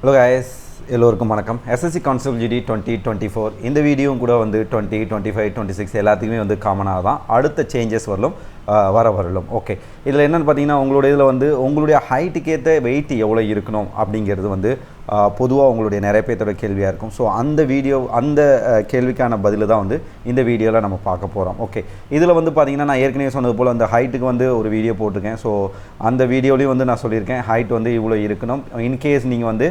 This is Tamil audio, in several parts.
Hello guys. எல்லோருக்கும் வணக்கம். SSC constable GD twenty twenty four இந்த வீடியோவும் கூட வந்து twenty twenty five twenty six எல்லாத்துக்குமே வந்து காமனாக தான். அடுத்த சேஞ்சஸ் வரலும் வர வரலும். ஓகே இதில் என்னென்னு பார்த்தீங்கன்னா உங்களுடைய இதில் வந்து உங்களுடைய ஹைட்டுக்கு ஏற்ற வெயிட் எவ்வளோ இருக்கணும் அப்படிங்கிறது வந்து பொதுவாக உங்களுடைய நிறைய பேர்த்தோட கேள்வியாக இருக்கும். ஸோ அந்த வீடியோ அந்த கேள்விக்கான பதில் தான் வந்து இந்த வீடியோவில் நம்ம பார்க்க போகிறோம் ஓகே இதில் வந்து பார்த்தீங்கன்னா நான் ஏற்கனவே சொன்னது போல் அந்த ஹைட்டுக்கு வந்து ஒரு வீடியோ போட்டிருக்கேன். ஸோ அந்த வீடியோலையும் வந்து நான் சொல்லியிருக்கேன் ஹைட் வந்து இவ்வளோ இருக்கணும். இன்கேஸ் நீங்கள் வந்து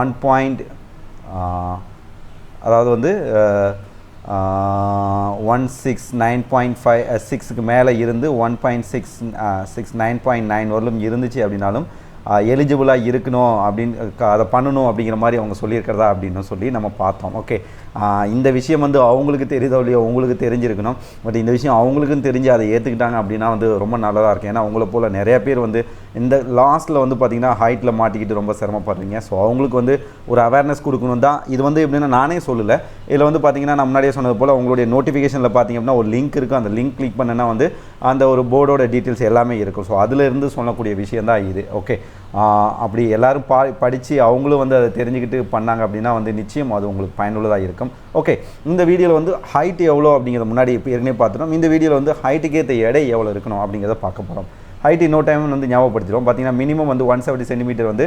ஒன் பாயிண்ட் அதாவது வந்து one six nine point five சிக்ஸுக்கு மேலே இருந்து one point six six nine point nine வரலும் இருந்துச்சு அப்படின்னாலும் எலிஜிபிளாக இருக்கணும் அப்படின்னு அதை பண்ணணும் அப்படிங்கிற மாதிரி அவங்க சொல்லியிருக்கிறதா அப்படின்னு சொல்லி நம்ம பார்த்தோம். ஓகே இந்த விஷயம் வந்து அவங்களுக்கு தெரியுதோ இல்லையோ உங்களுக்கு தெரிஞ்சிருக்கணும். பட் இந்த விஷயம் அவங்களுக்கும் தெரிஞ்சு அதை ஏற்றுக்கிட்டாங்க அப்படின்னா வந்து ரொம்ப நல்லதாக இருக்கும். ஏன்னா அவங்கள போல் நிறைய பேர் வந்து இந்த லாஸ்ட்டில் வந்து பார்த்திங்கன்னா ஹைட்டில் மாட்டிக்கிட்டு ரொம்ப சிரமப்படுறீங்க. ஸோ அவங்களுக்கு வந்து ஒரு அவேர்னஸ் கொடுக்கணும் தான். இது வந்து எப்படின்னா நானே சொல்லலை. இதில் வந்து பார்த்திங்கன்னா நான் முன்னாடியே சொன்னது போல் உங்களுடைய நோட்டிஃபிகேஷனில் பார்த்தீங்க அப்படின்னா ஒரு லிங்க் இருக்கும் அந்த லிங்க் கிளிக் பண்ணனா வந்து அந்த ஒரு போர்டோட டீட்டெயில்ஸ் எல்லாமே இருக்கும். ஸோ அதிலிருந்து சொல்லக்கூடிய விஷயம் தான் இது. ஓகே அப்படி எல்லோரும் பா படித்து அவங்களும் வந்து அதை தெரிஞ்சுக்கிட்டு பண்ணாங்க அப்படின்னா வந்து நிச்சயம் அது உங்களுக்கு பயனுள்ளதாக இருக்கும். ஓகே இந்த வீடியோவில் வந்து ஹைட் எவ்வளோ அப்படிங்கிறத முன்னாடி இப்போ ஏற்கனவே பார்த்துட்டோம். இந்த வீடியோவில் வந்து ஹைட்டுக்கேற்ற எடை எவ்வளோ இருக்கணும் அப்படிங்கிறத பார்க்க போகிறோம் ஹைட் இன்னோ டைம் வந்து ஞாபகப்படுத்திடும் பார்த்தீங்கன்னா மினிமம் வந்து ஒன் செவன்ட்டி சென்டிமீட்டர் வந்து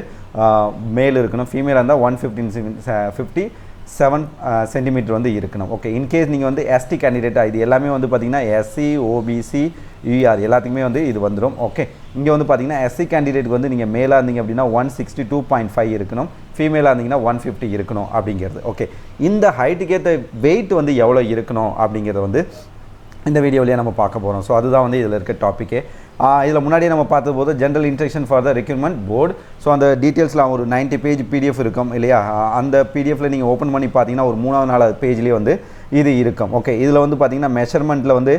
மேல் இருக்கணும். ஃபீமேலாக இருந்தால் one fifteen fifty seven centimetre வந்து இருக்கணும். ஓகே இன்கேஸ் நீங்கள் வந்து எஸ்டி கேண்டிடேட்டாக இது எல்லாமே வந்து பார்த்தீங்கன்னா எஸ்சி ஓபிசி யூஆர் எல்லாத்துக்குமே வந்து இது வந்துடும் ஓகே இங்கே வந்து பார்த்தீங்கன்னா எஸ்சி கேண்டிடேட்டுக்கு வந்து நீங்கள் மேலாக இருந்தீங்க அப்படின்னா one sixty two point five இருக்கணும். ஃபீமேலாக இருந்தீங்கன்னா ஒன் ஃபிஃப்டி இருக்கணும் அப்படிங்கிறது. ஓகே இந்த ஹைட்டுக்கு ஏற்ற வெயிட் வந்து எவ்வளோ இருக்கணும் அப்படிங்கிறத வந்து இந்த வீடியோவிலே நம்ம பார்க்க போகிறோம் ஸோ அதுதான் வந்து இதில் இருக்க டாப்பிக்கே இதில் முன்னாடியே நம்ம பார்த்தபோது general instruction for the requirement board so அந்த டீட்டெயில்ஸ்லாம் ஒரு 90 பேஜ் பிடிஎஃப் இருக்கும் இல்லையா? அந்த பிடிஎஃப்பில் நீங்கள் ஓப்பன் பண்ணி பார்த்தீங்கன்னா ஒரு மூணாவது நாலாவது பேஜ்லேயே வந்து இது இருக்கும். ஓகே இதில் வந்து பார்த்தீங்கன்னா மெஷர்மெண்ட்டில் வந்து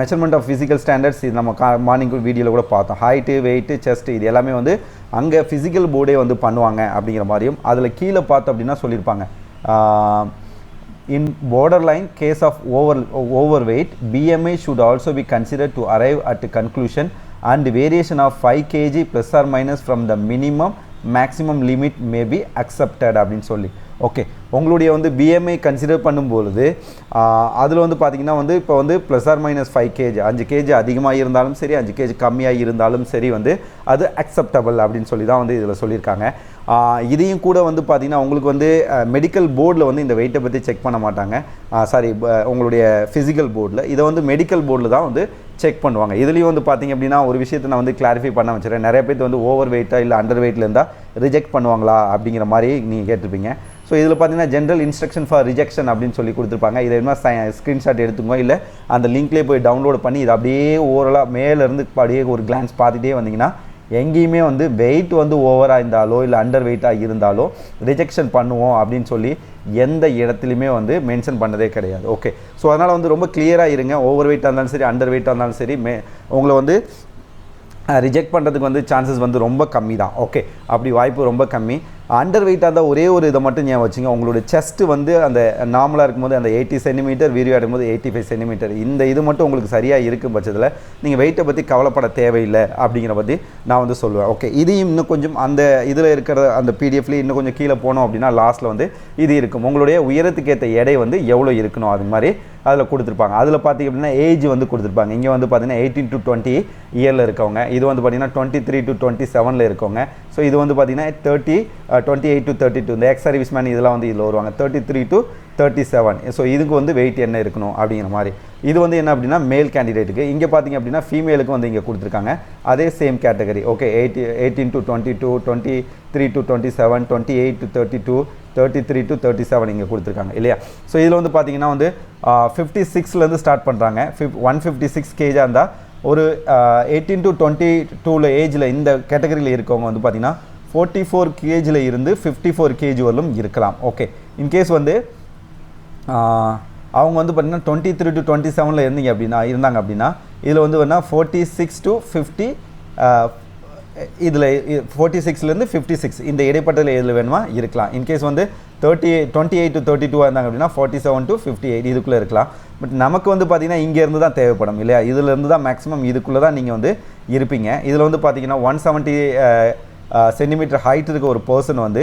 மெஷர்மெண்ட் ஆஃப் ஃபிசிக்கல் ஸ்டாண்டர்ட்ஸ் இது நம்ம கா மார்னிங் வீடியோவில் கூட பார்த்தோம். ஹைட்டு வெயிட்டு செஸ்ட்டு இது எல்லாமே வந்து அங்கே ஃபிசிக்கல் போர்டே வந்து பண்ணுவாங்க அப்படிங்கிற மாதிரியும் அதில் கீழே பார்த்தோம் அப்படின்னா சொல்லியிருப்பாங்க. In borderline case of over, overweight, BMI should also be considered to arrive at a conclusion and variation of 5 kg plus or minus from the minimum maximum limit may be accepted அப்படின்னு சொல்லி. ஓகே உங்களுடைய வந்து பிஎம்ஐ கன்சிடர் பண்ணும்பொழுது அதில் வந்து பார்த்தீங்கன்னா வந்து இப்போ வந்து plus or minus five KG அஞ்சு கேஜி அதிகமாக இருந்தாலும் சரி அஞ்சு கேஜி கம்மியாக இருந்தாலும் சரி வந்து அது அக்செப்டபிள் அப்படின்னு சொல்லி தான் வந்து இதில் சொல்லியிருக்காங்க. இதையும் கூட வந்து பார்த்திங்கன்னா உங்களுக்கு வந்து மெடிக்கல் போர்டில் வந்து இந்த வெயிட்டை பற்றி செக் பண்ண மாட்டாங்க. சாரி உங்களுடைய ஃபிசிக்கல் போர்டில் இதை வந்து மெடிக்கல் போர்டில் தான் வந்து செக் பண்ணுவாங்க. இதுலேயும் வந்து பார்த்தீங்க அப்படின்னா ஒரு விஷயத்தை நான் வந்து கிளாரிஃபை பண்ண வச்சுறேன். நிறைய பேர் வந்து ஓவர் வெயிட்டாக இல்லை அண்டர் வெயிட்டில் இருந்தால் ரிஜெக்ட் பண்ணுவாங்களா அப்படிங்கிற மாதிரி நீங்கள் கேட்டிருப்பீங்க. ஸோ இதில் பார்த்தீங்கன்னா ஜென்ரல் இன்ஸ்ட்ரக்ஷன் ஃபார் ரிஜெக்ஷன் அப்படின்னு சொல்லி கொடுத்துருப்பாங்க. இதை என்ன ஸ்க்ரீன்ஷாட் எடுத்துக்கோ இல்லை அந்த லிங்க்லேயே போய் டவுன்லோட் பண்ணி இதை அப்படியே ஓவரலாக மேலேருந்து அப்படியே ஒரு கிளான்ஸ் பார்த்துட்டே வந்தீங்கன்னா எங்கேயுமே வந்து வெயிட் வந்து ஓவராக இருந்தாலோ இல்லை அண்டர் வெயிட்டாக இருந்தாலோ ரிஜெக்ஷன் பண்ணுவோம் அப்படின்னு சொல்லி எந்த இடத்துலையுமே வந்து மென்ஷன் பண்ணதே கிடையாது. ஓகே ஸோ அதனால் வந்து ரொம்ப கிளியராக இருங்க. ஓவர் வெயிட்டாக இருந்தாலும் சரி அண்டர் வெயிட்டாக இருந்தாலும் சரி மே உங்களை வந்து ரிஜெக்ட் பண்ணுறதுக்கு வந்து சான்சஸ் வந்து ரொம்ப கம்மி தான் ஓகே அப்படி வாய்ப்பு ரொம்ப கம்மி. அண்டர் வெயிட்டாக இருந்தால் ஒரே ஒரு இதை மட்டும் ஞாபகம் வச்சுங்க. உங்களுடைய செஸ்ட் வந்து அந்த நார்மலாக இருக்கும்போது அந்த எயிட்டி சென்டிமீட்டர் விரிவாடும் போது எயிட்டி ஃபைவ் சென்டிமீட்டர் இந்த இது மட்டும் உங்களுக்கு சரியாக இருக்கும் பட்சத்தில் நீங்கள் வெயிட்டை பற்றி கவலைப்பட தேவையில்லை அப்படிங்கிற பற்றி நான் வந்து சொல்லுவேன். ஓகே இதையும் இன்னும் கொஞ்சம் அந்த இதில் இருக்கிற அந்த பிடிஎஃப்லேயே இன்னும் கொஞ்சம் கீழே போனோம் அப்படின்னா லாஸ்ட்டில் வந்து இது இருக்கும். உங்களுடைய உயரத்துக்கு ஏற்ற எடை வந்து எவ்வளோ இருக்கணும் அது மாதிரி அதில் கொடுத்துருப்பாங்க. அதில் பார்த்தீங்க அப்படின்னா ஏஜ் வந்து கொடுத்துருப்பாங்க. இங்கே வந்து பார்த்தீங்கன்னா எயிட்டீன் டு டுவெண்ட்டி இயரில் இருக்கவங்க. இது வந்து பார்த்தீங்கன்னா டுவெண்ட்டி த்ரீ டு டுவெண்ட்டி செவனில் இருக்கவங்க. ஸோ இது வந்து பார்த்தீங்கன்னா thirty twenty eight to thirty two இந்த எக்ஸ் சர்வீஸ் மேன் இதெல்லாம் வந்து இதில் வருவாங்க. Thirty three to thirty seven so இதுக்கு வந்து வெயிட் என்ன இருக்கணும் அப்படிங்கிற மாதிரி. இது வந்து என்ன அப்படின்னா மேல் கேண்டிடேட்டுக்கு இங்கே பார்த்தீங்க அப்படின்னா ஃபீமேலுக்கு வந்து இங்கே கொடுத்துருக்காங்க. அதே same category okay eighty eighteen to twenty two twenty three to twenty seven twenty eight to thirty two thirty three to thirty seven இங்கே கொடுத்துருக்காங்க. இல்லையா? ஸோ இதில் வந்து பார்த்தீங்கன்னா வந்து uh, ஃபிஃப்டி சிக்ஸ்லேருந்து ஸ்டார்ட் பண்ணுறாங்க ஃபிஃப் ஒன் ஃபிஃப்டி சிக்ஸ் கேஜாக இருந்தால் ஒரு எயிட்டீன் டு டுவெண்ட்டி டூவில் ஏஜில் இந்த கேட்டகரியில் இருக்கவங்க வந்து பார்த்தீங்கன்னா ஃபோர்ட்டி ஃபோர் கேஜில் இருந்து ஃபிஃப்டி ஃபோர் கேஜி வரலும் இருக்கலாம் ஓகே இன்கேஸ் வந்து அவங்க வந்து பார்த்தீங்கன்னா டுவெண்ட்டி த்ரீ டு டுவெண்ட்டி செவனில் இருந்தீங்க அப்படின்னா இருந்தாங்க அப்படின்னா இதில் வந்து வேணால் ஃபோர்ட்டி சிக்ஸ் டு ஃபிஃப்டி இதில் ஃபோர்ட்டி சிக்ஸ்லேருந்து ஃபிஃப்டி சிக்ஸ் இந்த இடைப்பட்டதில் எதில் வேணுமா? இருக்கலாம். இன்கேஸ் வந்து thirty twenty eight to thirty two இருந்தாங்க அப்படின்னா forty seven to fifty eight இதுக்குள்ளே இருக்கலாம். பட் நமக்கு வந்து பார்த்தீங்கன்னா இங்கேருந்து தான் தேவைப்படும் இல்லையா? இதிலேருந்து தான் மேக்ஸிமம் இதுக்குள்ளே தான் நீங்கள் வந்து இருப்பீங்க. இதில் வந்து பார்த்தீங்கன்னா ஒன் செவன்ட்டி சென்டிமீட்டர் ஹைட் இருக்க ஒரு பர்சன் வந்து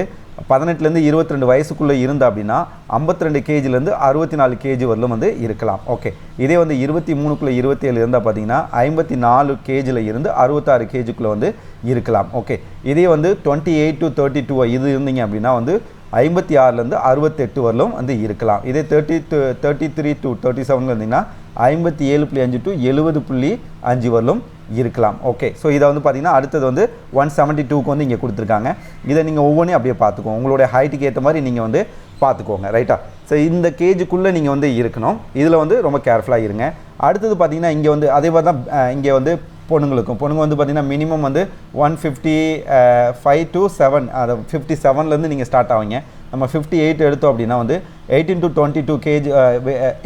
பதினெட்டுலேருந்து இருபத்தி ரெண்டு வயசுக்குள்ளே இருந்தால் அப்படின்னா ஐம்பத்தி ரெண்டு கேஜிலேருந்து அறுபத்தி நாலு கேஜி வரலும் வந்து இருக்கலாம். ஓகே இதே வந்து இருபத்தி மூணுக்குள்ளே இருபத்தி ஏழு இருந்தால் பார்த்தீங்கன்னா ஐம்பத்தி நாலு கேஜியில் இருந்து அறுபத்தாறு கேஜிக்குள்ளே வந்து இருக்கலாம். ஓகே இதே வந்து twenty eight to thirty two இது இருந்தீங்க அப்படின்னா வந்து ஐம்பத்தி ஆறுலேருந்து அறுபத்தெட்டு வரலும் வந்து இருக்கலாம். இதே thirty to thirty three to thirty seven வந்தீங்கன்னா ஐம்பத்தி ஏழு புள்ளி அஞ்சு டு எழுபது புள்ளி அஞ்சு வரலும் இருக்கலாம். ஓகே ஸோ இதை வந்து பார்த்தீங்கன்னா அடுத்தது வந்து ஒன் செவன்ட்டி டூக்கு வந்து இங்கே கொடுத்துருக்காங்க. இதை நீங்கள் ஒவ்வொன்றையும் அப்படியே பார்த்துக்கோங்க. உங்களுடைய ஹைட்டுக்கு ஏற்ற மாதிரி நீங்கள் வந்து பார்த்துக்கோங்க. ரைட்டா ஸோ இந்த கேஜுக்குள்ளே நீங்கள் வந்து இருக்கணும். இதில் வந்து ரொம்ப கேர்ஃபுல்லாக இருங்க. அடுத்தது பார்த்தீங்கன்னா இங்கே வந்து அதே மாதிரி தான் இங்கே வந்து பொண்ணுங்களுக்கும். பொண்ணுங்க வந்து பார்த்தீங்கன்னா மினிமம் வந்து one fifty five to seven அதை ஃபிஃப்டி செவன்லேருந்து நீங்கள் ஸ்டார்ட் ஆவீங்க. நம்ம ஃபிஃப்டி எயிட் எடுத்தோம் அப்படின்னா வந்து eighteen to twenty two gauge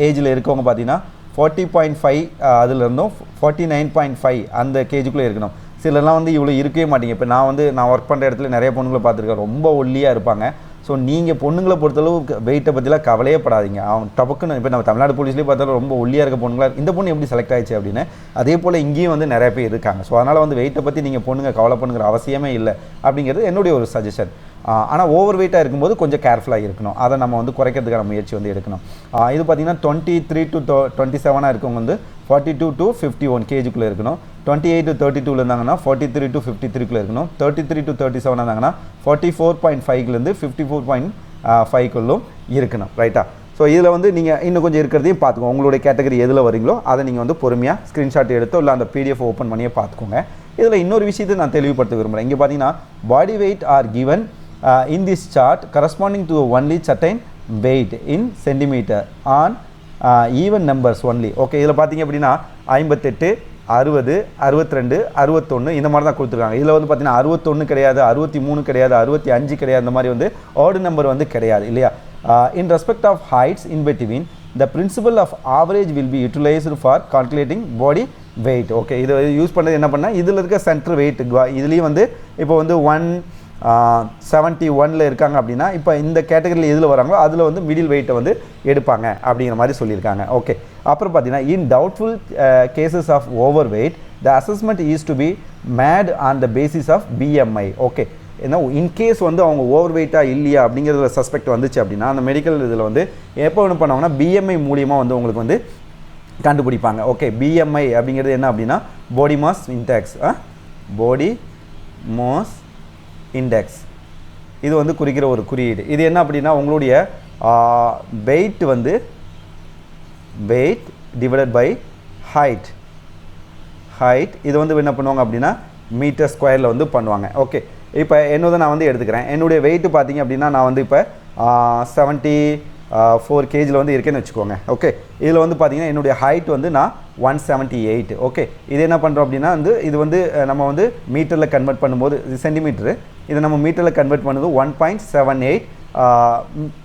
ஏஜில் இருக்கவங்க பார்த்தீங்கன்னா ஃபார்ட்டி பாயிண்ட் ஃபைவ் அதுலேருந்தும் ஃபார்ட்டி நைன் பாயிண்ட் ஃபைவ் அந்த கேஜுக்குள்ளே இருக்கணும். சிலர்லாம் வந்து இவ்வளோ இருக்கவே மாட்டீங்க. இப்போ நான் வந்து நான் ஒர்க் பண்ணுற இடத்துல நிறைய பொண்ணுங்களை பார்த்துருக்கேன். ரொம்ப ஒல்லியாக இருப்பாங்க. ஸோ நீங்கள் பொண்ணுங்களை பொறுத்தளவு வெயிட்டை பற்றிலாம் கவலையே படாதீங்க. அவன் டபக்குன்னு இப்போ நம்ம தமிழ்நாடு போலீஸ்லேயே பார்த்தாலும் ரொம்ப ஒல்லியாக இருக்க பொண்ணுங்களா இந்த பொண்ணு எப்படி செலக்ட் ஆயிடுச்சு அப்படின்னு அதே போல் இங்கேயும் வந்து நிறைய பேர் இருக்காங்க. ஸோ அதனால் வந்து வெயிட்டை பற்றி நீங்கள் பொண்ணுங்க கவலை பண்ணுங்கிற அவசியமே இல்லை அப்படிங்கிறது என்னுடைய ஒரு சஜஷன் ஆனால் ஓவர் வெயிட்டாக இருக்கும்போது கொஞ்சம் கேர்ஃபுல்லாக இருக்கணும். அதை நம்ம வந்து குறைக்கிறதுக்கான முயற்சி வந்து எடுக்கணும். இது பார்த்தீங்கன்னா டுவெண்ட்டி த்ரீ டு டுவெண்ட்டி செவனாக இருக்கவங்க வந்து forty two to fifty one கேஜிக்குள்ளே இருக்கணும். டுவெண்ட்டி எயிட் டு தேர்ட்டி டூவில் இருந்தாங்கன்னா ஃபார்ட்டி த்ரீ டு ஃபிஃப்டி த்ரீக்குள்ளே இருக்கணும். Thirty three to thirty seven இருந்தாங்கன்னா ஃபார்ட்டி ஃபோர் பாயிண்ட் ஃபைவ்லேருந்து ஃபிஃப்டி ஃபோர் பாயிண்ட் ஃபைவ்க்குள்ளும் இருக்கணும். ரைட்டா ஸோ இதில் வந்து நீங்கள் இன்னும் கொஞ்சம் இருக்கிறதையும் பார்த்துக்கோங்க. உங்களுடைய கேட்டகரி எதில் வரீங்களோ அதை நீங்கள் வந்து பொறுமையாக ஸ்க்ரீன்ஷாட் எடுத்தோ இல்லை அந்த பிடிஎஃப் ஓப்பன் பண்ணியே பார்த்துக்கோங்க. இதில் இன்னொரு விஷயத்தை நான் தெளிவுபடுத்த விரும்புகிறேன் இங்கே பார்த்தீங்கன்னா body weight are given uh, in this chart corresponding to only certain weight in centimeter on uh, even numbers only. Okay இதில் பார்த்தீங்க அப்படின்னா ஐம்பத்தெட்டு அறுபது அறுபத்தி ரெண்டு அறுபத்தொன்று இந்த மாதிரி தான் கொடுத்துருக்காங்க. இதில் வந்து பார்த்தீங்கன்னா அறுபத்தொன்று கிடையாது அறுபத்தி மூணு கிடையாது அறுபத்தி அஞ்சு கிடையாது இந்த மாதிரி வந்து ஆர்டு நம்பர் வந்து கிடையாது இல்லையா? In respect of heights in between the principal of average will be utilised for calculating body weight okay இது யூஸ் பண்ணது என்ன பண்ணால் இதில் இருக்க சென்ட்ரு வெயிட் இதுலேயும் வந்து இப்போ வந்து ஒன் செவன்ட்டி ஒனில் இருக்காங்க அப்படின்னா இப்போ இந்த கேட்டகரியில் எதில் வராங்களோ அதில் வந்து மிடில் வெயிட்டை வந்து எடுப்பாங்க அப்படிங்கிற மாதிரி சொல்லியிருக்காங்க. ஓகே அப்புறம் பார்த்தீங்கன்னா in doubtful cases of overweight the assessment is to be made on the basis of BMI okay ஏன்னா இன்கேஸ் வந்து அவங்க ஓவர் வெயிட்டாக இல்லையா அப்படிங்கிறதுல சஸ்பெக்ட் வந்துச்சு அப்படின்னா அந்த மெடிக்கல் இதில் வந்து எப்போ என்ன பண்ணுவாங்கன்னா பிஎம்ஐ மூலியமாக வந்து உங்களுக்கு வந்து கண்டுபிடிப்பாங்க. ஓகே பிஎம்ஐ அப்படிங்கிறது என்ன அப்படின்னா body mass index body mass index இது வந்து குறிக்கிற ஒரு குறியீடு. இது என்ன அப்படின்னா உங்களுடைய வெயிட் வந்து weight divided by height height இது வந்து என்ன பண்ணுவாங்க அப்படின்னா மீட்டர் ஸ்கொயரில் வந்து பண்ணுவாங்க. ஓகே இப்போ என்னதை நான் வந்து எடுத்துக்கிறேன். என்னுடைய வெயிட் பார்த்தீங்க அப்படின்னா நான் வந்து இப்போ செவன்ட்டி ஃபோர் கேஜியில் வந்து இருக்கேன்னு வச்சுக்கோங்க. ஓகே இதில் வந்து பார்த்தீங்கன்னா என்னுடைய ஹைட் வந்து நான் ஒன் செவன்ட்டி எயிட் ஓகே இது என்ன பண்ணுறோம் அப்படின்னா வந்து இது வந்து நம்ம வந்து மீட்டரில் கன்வெர்ட் பண்ணும்போது இது இதை நம்ம மீட்டரில் கன்வெர்ட் பண்ணுறது ஒன் பாயிண்ட் செவன் எயிட்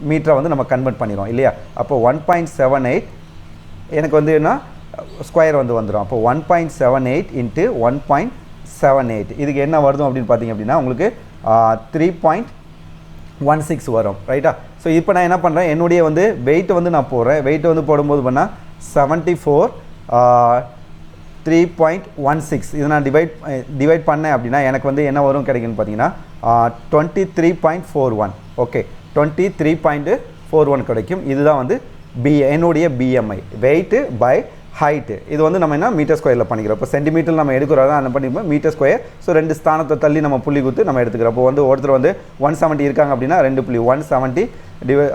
மீட்டரை வந்து நம்ம கன்வெர்ட் பண்ணிடுவோம் இல்லையா? அப்போ ஒன் பாயிண்ட் செவன் எயிட் எனக்கு வந்து என்ன ஸ்கொயர் வந்து வந்துடும் அப்போ one point seven eight into one point seven eight இதுக்கு என்ன வருதும் அப்படின்னு பார்த்தீங்க அப்படின்னா உங்களுக்கு த்ரீ பாயிண்ட் ஒன் சிக்ஸ் வரும் ரைட்டா ஸோ இப்போ நான் என்ன பண்ணுறேன் என்னுடைய வந்து வெயிட் வந்து நான் போடுறேன். வெயிட் வந்து போடும்போது பண்ணால் seventy four three point one six இதை நான் டிவைட் டிவைட் பண்ணேன் அப்படின்னா எனக்கு வந்து என்ன வரும் கிடைக்குன்னு பார்த்தீங்கன்னா twenty three point four one okay twenty three point four one கிடைக்கும். இதுதான் வந்து பி என்னுடைய பிஎம்ஐ வெயிட்டு பை ஹைட்டு இது வந்து நம்ம என்ன மீட்டர் ஸ்கொயரில் பண்ணிக்கிறோம். இப்போ சென்டிமீட்டர் நம்ம எடுக்கிறோம். என்ன பண்ணிப்போம் மீட்டர் ஸ்கொயர் ஸோ ரெண்டு ஸ்தானத்தை தள்ளி நம்ம புள்ளி குத்து நம்ம எடுத்துக்கிறோம். அப்போ வந்து ஒருத்தர் வந்து ஒன் செவன்ட்டி இருக்காங்க அப்படின்னா ரெண்டு புள்ளி one seventy divide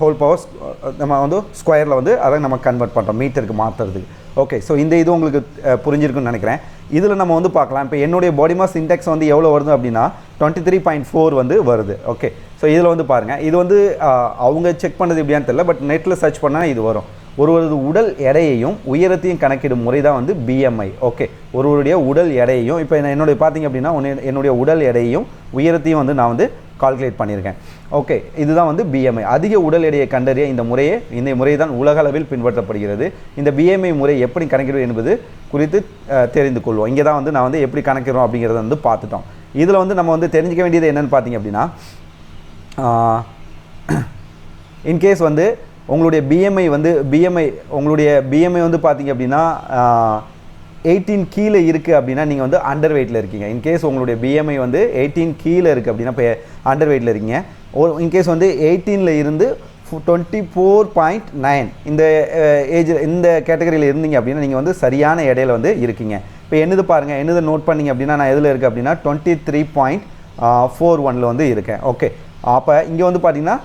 whole power நம்ம வந்து ஸ்கொயரில் வந்து அதை நம்ம கன்வெர்ட் பண்ணுறோம் மீட்டருக்கு மாற்றுறதுக்கு ஓகே ஸோ இந்த இது உங்களுக்கு புரிஞ்சிருக்குன்னு நினைக்கிறேன். இதில் நம்ம வந்து பார்க்கலாம். இப்போ என்னுடைய பாடி மாஸ் இண்டெக்ஸ் வந்து எவ்வளோ வருது அப்படின்னா டுவெண்ட்டி த்ரீ பாயிண்ட் ஃபோர் வந்து வருது. ஓகே ஸோ இதில் வந்து பாருங்கள் இது வந்து அவங்க செக் பண்ணது எப்படியான்னு தெரியல பட் நெட்டில் சர்ச் பண்ணால் இது வரும். ஒருவரது உடல் எடையையும் உயரத்தையும் கணக்கிடும் முறை தான் வந்து பிஎம்ஐ ஓகே ஒருவருடைய உடல் எடையையும் இப்போ நான் என்னுடைய பார்த்தீங்க அப்படின்னா என்னுடைய உடல் எடையையும் உயரத்தையும் வந்து நான் வந்து கால்குலேட் பண்ணியிருக்கேன். ஓகே இதுதான் வந்து பிஎம்ஐ அதிக உடல் எடையை கண்டறிய இந்த முறையே இந்த முறை தான் உலக அளவில் பின்பற்றப்படுகிறது இந்த பிஎம்ஐ முறை எப்படி கணக்கிடுவது என்பது குறித்து தெரிந்து கொள்வோம். இங்கே தான் வந்து நான் வந்து எப்படி கணக்கிடுறோம் அப்படிங்கிறத வந்து பார்த்துட்டோம். இதில் வந்து நம்ம வந்து தெரிஞ்சுக்க வேண்டியது என்னென்னு பார்த்தீங்க அப்படின்னா இன்கேஸ் வந்து உங்களுடைய பிஎம்ஐ வந்து பிஎம்ஐ உங்களுடைய பிஎம்ஐ வந்து பார்த்தீங்க அப்படின்னா எயிட்டீன் கீழே இருக்குது அப்படின்னா நீங்கள் வந்து அண்டர் வெயிட்டில் இருக்கீங்க. இன்கேஸ் உங்களுடைய பிஎம்ஐ வந்து எயிட்டீன் கீழே இருக்குது அப்படின்னா இப்போ அண்டர் வெயிட்டில் இருக்கீங்க. இன்கேஸ் வந்து எயிட்டீனில் இருந்து டுவெண்ட்டி ஃபோர் பாயிண்ட் நைன் இந்த ஏஜ் இந்த கேட்டகரியில் இருந்தீங்க அப்படின்னா நீங்கள் வந்து சரியான இடையில வந்து இருக்கீங்க. இப்போ என்னது பாருங்கள் என்னது நோட் பண்ணீங்க அப்படின்னா நான் எதில் இருக்குது அப்படின்னா டுவெண்ட்டி த்ரீ பாயிண்ட் ஃபோர் ஒனில் வந்து இருக்கேன். ஓகே அப்போ இங்கே வந்து பார்த்தீங்கன்னா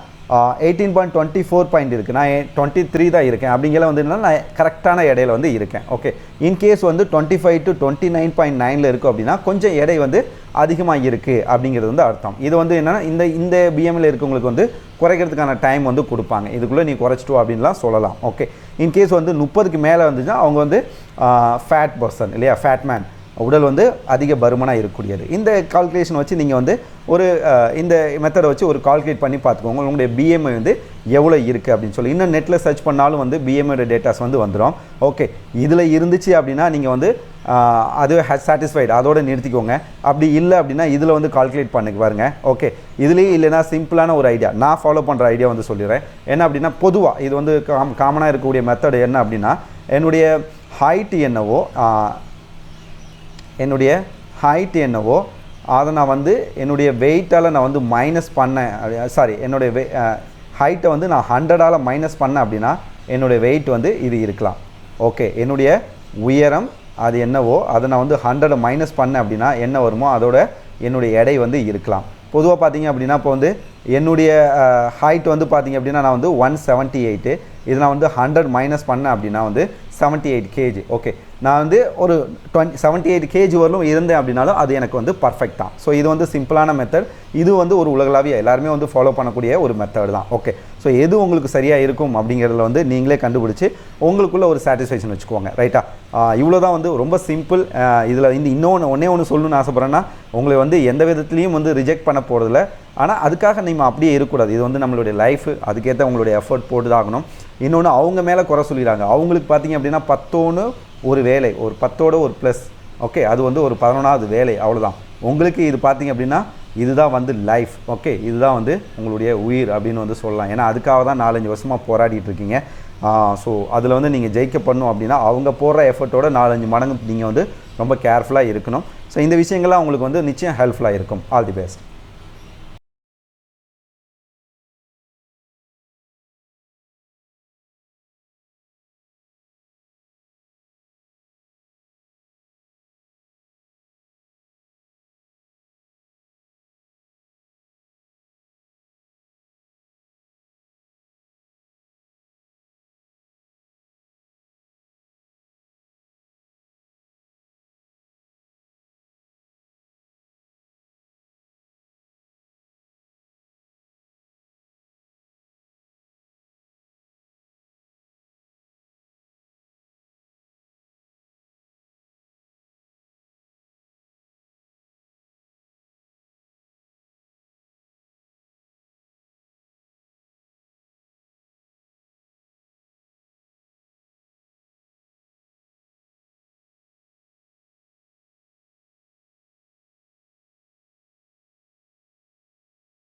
eighteen point twenty four point இருக்குது நான் டுவெண்ட்டி த்ரீ தான் இருக்கேன். அப்படிங்கிற வந்து என்னன்னா நான் கரெக்டான இடையில வந்து இருக்கேன். ஓகே இன்கேஸ் வந்து twenty five to twenty nine point நைனில் இருக்கும் அப்படின்னா கொஞ்சம் எடை வந்து அதிகமாக இருக்குது அப்படிங்கிறது வந்து அர்த்தம். இது வந்து என்னென்னா இந்த இந்த பிஎம்மில் இருக்கவங்களுக்கு வந்து குறைக்கிறதுக்கான டைம் வந்து கொடுப்பாங்க. இதுக்குள்ளே நீ குறைச்சிட்டு அப்படின்லாம் சொல்லலாம். ஓகே இன்கேஸ் வந்து முப்பதுக்கு மேலே வந்துச்சுன்னா அவங்க வந்து ஃபேட் பர்சன் இல்லையா? ஃபேட் மேன் உடல் வந்து அதிக பருமனாக இருக்கக்கூடியது. இந்த கால்குலேஷன் வச்சு நீங்கள் வந்து ஒரு இந்த மெத்தடை வச்சு ஒரு கால்குலேட் பண்ணி பார்த்துக்கோங்க. உங்களுடைய பிஎம்ஐ வந்து எவ்வளோ இருக்குது அப்படின்னு சொல்லி. இன்னும் நெட்டில் சர்ச் பண்ணாலும் வந்து பிஎம்ஐயோட டேட்டாஸ் வந்து வந்துடும் ஓகே இதில் இருந்துச்சு அப்படின்னா நீங்கள் வந்து அது சாட்டிஸ்ஃபைடு அதோட நிறுத்திக்கோங்க. அப்படி இல்லை அப்படின்னா இதில் வந்து கால்குலேட் பண்ணிக்கு பாருங்க. ஓகே இதுலேயும் இல்லைன்னா சிம்பிளான ஒரு ஐடியா நான் ஃபாலோ பண்ணுற ஐடியா வந்து சொல்லிடுறேன். என்ன அப்படின்னா பொதுவாக இது வந்து காம் காமனாக இருக்கக்கூடிய மெத்தடு என்ன அப்படின்னா என்னுடைய ஹைட் என்னவோ என்னுடைய ஹைட் என்னவோ அதை நான் வந்து என்னுடைய வெயிட்டால் நான் வந்து மைனஸ் பண்ணேன். சாரி என்னுடைய வெ ஹைட்டை வந்து நான் ஹண்ட்ரடால் மைனஸ் பண்ணேன் அப்படின்னா என்னுடைய வெயிட் வந்து இது இருக்கலாம். ஓகே என்னுடைய உயரம் அது என்னவோ அதை நான் வந்து ஹண்ட்ரட் மைனஸ் பண்ணேன் அப்படின்னா என்ன வருமோ அதோட என்னுடைய எடை வந்து இருக்கலாம். பொதுவாக பார்த்தீங்க அப்படின்னா இப்போ வந்து என்னுடைய ஹைட் வந்து பார்த்தீங்க அப்படின்னா நான் வந்து ஒன் செவன்ட்டி எயிட்டு இதை நான் வந்து ஹண்ட்ரட் மைனஸ் பண்ணேன் அப்படின்னா வந்து செவன்ட்டி எயிட் கேஜி ஓகே நான் வந்து ஒரு டுவெண்ட்டி செவன்ட்டி எயிட் கேஜி வரலும் இருந்தேன் அப்படின்னாலும் அது எனக்கு வந்து பர்ஃபெக்ட் தான். ஸோ இது வந்து சிம்பிளான மெத்தட் இது வந்து ஒரு உலகளாவிய எல்லாருமே வந்து ஃபாலோ பண்ணக்கூடிய ஒரு மெத்தட் தான். ஓகே ஸோ எது உங்களுக்கு சரியாக இருக்கும் அப்படிங்கிறதுல வந்து நீங்களே கண்டுபிடிச்சி உங்களுக்குள்ள ஒரு சாட்டிஸ்ஃபேக்ஷன் வச்சுக்கோங்க. ரைட்டா இவ்வளோ தான் வந்து ரொம்ப சிம்பிள் இதில் இந்த இன்னொன்று ஒன்றே ஒன்று சொல்லணும்னு ஆசைப்பட்றேன்னா உங்களை வந்து எந்த விதத்துலையும் வந்து ரிஜெக்ட் பண்ண போகிறதில்ல ஆனால் அதுக்காக நீங்கள் அப்படியே இருக்கக்கூடாது. இது வந்து நம்மளுடைய லைஃப் அதுக்கேற்ற உங்களுடைய எஃபர்ட் போட்டு தான் ஆகணும். இன்னொன்று அவங்க மேலே குறை சொல்லிடுறாங்க. அவங்களுக்கு பார்த்தீங்க அப்படின்னா பத்தோன்னு ஒரு வேலை ஒரு பத்தோட ஒரு ப்ளஸ் ஓகே அது வந்து ஒரு பதினொன்றாவது வேலை அவ்வளோதான் உங்களுக்கு இது பார்த்தீங்க அப்படின்னா இதுதான் வந்து லைஃப் ஓகே இதுதான் வந்து உங்களுடைய உயிர் அப்படின்னு வந்து சொல்லலாம். ஏன்னா அதுக்காக தான் நாலஞ்சு வருஷமாக போராடிட்டு இருக்கீங்க. ஸோ அதில் வந்து நீங்கள் ஜெயிக்க பண்ணும் அப்படின்னா அவங்க போடுற எஃபர்ட்டோட நாலஞ்சு மடங்கு நீங்கள் வந்து ரொம்ப கேர்ஃபுல்லாக இருக்கணும். ஸோ இந்த விஷயங்கள்லாம் உங்களுக்கு வந்து நிச்சயம் ஹெல்ப்ஃபுல்லாக இருக்கும். All the best